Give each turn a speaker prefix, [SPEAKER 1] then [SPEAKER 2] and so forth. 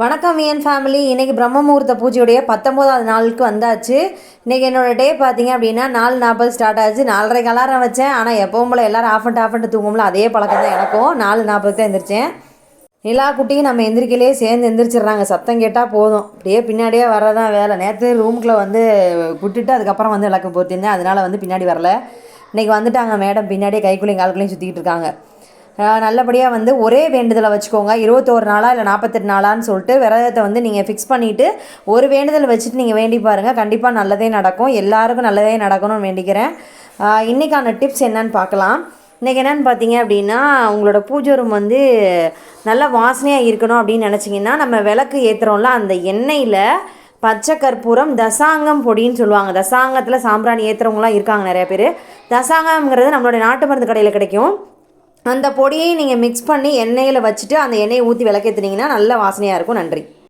[SPEAKER 1] வணக்கம் வியன் ஃபேமிலி இன்றைக்கி பிரம்ம முகூர்த்த பூஜையுடைய பத்தொம்போதாவது நாளுக்கு வந்தாச்சு. இன்றைக்கி என்னோடய டே பார்த்தீங்க அப்படின்னா நாலு நாற்பது ஸ்டார்ட் ஆச்சு. நாலரை கலாரம் வச்சேன். ஆனால் எப்பவும் போல் எல்லோரும் ஆஃப் அண்ட் ஆஃப் அண்ட் தூங்கும்ல அதே பழக்கம் தான் எனக்கும். நாலு நாற்பது தான் எந்திரிச்சேன். எல்லா குட்டியும் நம்ம எந்திரிக்கலையே சேர்ந்து எந்திரிச்சிடுறாங்க. சத்தம் கேட்டால் போதும். அப்படியே பின்னாடியே வரதான் வேலை. நேற்று ரூமுக்குள்ளே வந்து விட்டுட்டு அதுக்கப்புறம் வந்து விளக்கு போத்திருந்தேன். அதனால் வந்து பின்னாடி வரல. இன்றைக்கி வந்துட்டாங்க மேடம். பின்னாடியே கைக்குள்ளையும் கால்குள்ளேயும் சுற்றிக்கிட்டு இருக்காங்க. நல்லபடியாக வந்து ஒரே வேண்டுதலை வச்சுக்கோங்க. இருபத்தோரு நாளா இல்லை நாற்பத்தெட்டு நாளான்னு சொல்லிட்டு விரதத்தை வந்து நீங்கள் ஃபிக்ஸ் பண்ணிவிட்டு ஒரு வேண்டுதல் வச்சுட்டு நீங்கள் வேண்டி பாருங்கள் கண்டிப்பாக நல்லதே நடக்கும். எல்லாருக்கும் நல்லதே நடக்கணும்னு வேண்டிக்கிறேன். இன்றைக்கான டிப்ஸ் என்னன்னு பார்க்கலாம். இன்றைக்கி என்னென்னு பார்த்தீங்க அப்படின்னா உங்களோட பூஜை ரூம் வந்து நல்ல வாசனையாக இருக்கணும் அப்படின்னு நினச்சிங்கன்னா நம்ம விளக்கு ஏற்றுறோம்ல அந்த எண்ணெயில் பச்சை கற்பூரம் தசாங்கம் பொடின்னு சொல்லுவாங்க. தசாங்கத்தில் சாம்பிராணி ஏற்றுறவங்களாம் இருக்காங்க நிறைய பேர். தசாங்கம்ங்கிறது நம்மளுடைய நாட்டு மருந்து கடையில் கிடைக்கும். அந்த பொடியை நீங்கள் மிக்ஸ் பண்ணி எண்ணெயில் வச்சுட்டு அந்த எண்ணெயை ஊற்றி விளக்கேற்றுனீங்கன்னா நல்ல வாசனையாக இருக்கும். நன்றி.